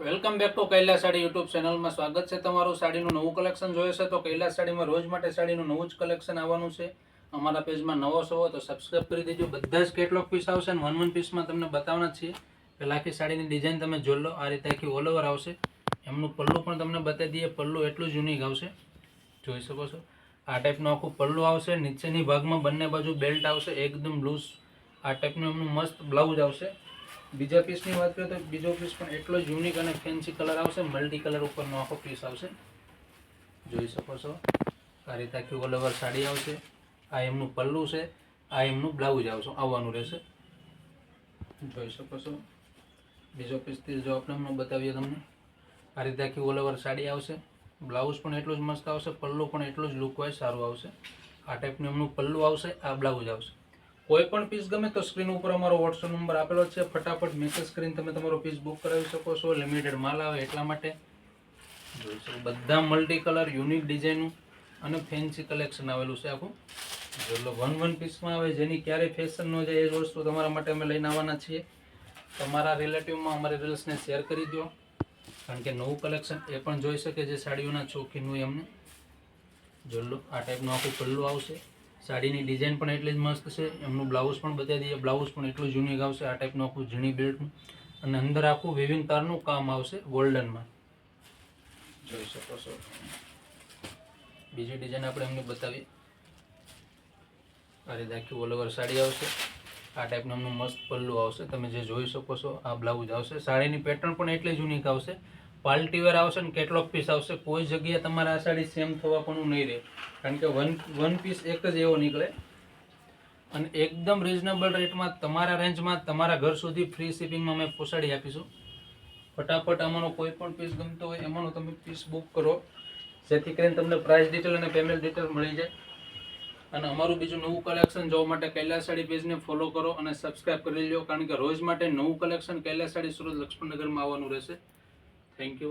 Welcome back to Kailash Sari YouTube ચેનલમાં સ્વાગત છે તમારું. સાડીનું નવું કલેક્શન જોઈએ છે તો કૈલાસ સાડીમાં રોજ માટે સાડીનું નવું જ કલેક્શન આવવાનું છે. અમારા પેજમાં નવો છો તો સબસ્ક્રાઇબ કરી દેજો. બધા જ કેટલોગ પીસ આવશે અને વન વન પીસમાં તમને બતાવવાના છીએ. પહેલાં આખી સાડીની ડિઝાઇન તમે જોઈ લો. આ રીતે આખી ઓલ ઓવર આવશે. એમનું પલ્લું પણ તમને બતાવી દઈએ. પલ્લું એટલું જ યુનિક આવશે. જોઈ શકો છો? આ ટાઈપનું આખું પલ્લું આવશે. નીચેની ભાગમાં બંને બાજુ બેલ્ટ આવશે. એકદમ લૂઝ આ ટાઈપનું એમનું મસ્ત બ્લાઉઝ આવશે. બીજા પીસની વાત કરીએ તો બીજો પીસ પણ એટલો જ યુનિક અને ફેન્સી કલર આવશે. મલ્ટી કલર ઉપરનો આખો પીસ આવશે. જોઈ શકો છો. આ રીતે આખી ઓલ ઓવર સાડી આવશે. આ એમનું પલ્લું છે. આ એમનું બ્લાઉઝ આવશે. આવવાનું રહેશે. જોઈ શકો છો. બીજો પીસથી જો આપણે હમણાં બતાવીએ તમને. આ રીતે આખી ઓલ ઓવર સાડી આવશે. બ્લાઉઝ પણ એટલું જ મસ્ત આવશે. પલ્લું પણ એટલું જ લુક વાઇઝ સારું આવશે. આ ટાઈપનું એમનું પલ્લું આવશે. આ બ્લાઉઝ આવશે. કોઈ પણ પીસ ગમે તો સ્ક્રીન ઉપર અમારો વોટ્સઅપ નંબર આપેલો છે. ફટાફટ મેસેજ કરીને તમે તમારો પીસ બુક કરાવી શકો છો. લિમિટેડ માલ આવે એટલા માટે. જોઈ શકો બધા મલ્ટી કલર યુનિક ડિઝાઇનનું અને ફેન્સી કલેક્શન આવેલું છે આખું. એટલે વન વન પીસમાં આવે. જેની ક્યારેય ફેશન ન જાય એ જ વસ્તુ તમારા માટે અમે લઈને આવવાના છીએ. તમારા રિલેટિવમાં અમારી રીલ્સને શેર કરી દો. કારણ કે નવું કલેક્શન એ પણ જોઈ શકે છે સાડીઓના ચોખીનું એમને. જોલ્લો આ ટાઈપનું આખું પલ્લું આવશે. સાડીની ડિઝાઇન પણ એટલી જ મસ્ત છે. એમનું બ્લાઉઝ પણ બતાવી દઈએ. બ્લાઉઝ પણ એટલું જૂની આવશે. આ ટાઈપનું આખું ઝીણી બેલ્ટનું. અને અંદર આખું વિવિંગ તારનું કામ આવશે ગોલ્ડનમાં જોઈ શકો છો. બીજી ડિઝાઇન આપણે એમને બતાવીએ. આ રીતે આખી ઓલ ઓવર સાડી આવશે. આ ટાઈપનું એમનું મસ્ત પલ્લું આવશે. તમે જે જોઈ શકો છો, આ બ્લાઉઝ આવશે. સાડીની પેટર્ન પણ એટલી જ આવશે. પાર્ટી વેર આવશે ને કેટલોક પીસ આવશે, કોઈ જગ્યાએ તમારે આ સાડી સેમ થવા પણ નહીં રહે કારણ કે વન વન પીસ એક જ એવો નીકળે. અને એકદમ રિઝનેબલ રેટમાં તમારા રેન્જમાં તમારા ઘર સુધી ફ્રી શિપિંગમાં અમે પોસાડી આપીશું. ફટાફટ આમાંનો કોઈ પણ પીસ ગમતો હોય, એમાંનો તમે પીસ બુક કરો. જેથી કરીને તમને પ્રાઇસ ડિટેલ અને પેમેન્ટ ડિટેલ મળી જાય. અને અમારું બીજું નવું કલેક્શન જોવા માટે કૈલાસ સાડી પેજને ફોલો કરો અને સબસ્ક્રાઇબ કરી લો કારણ કે રોજ માટે નવું કલેક્શન કૈલાસ સાડી સુરત લક્ષ્મણનગરમાં આવવાનું રહેશે. Thank you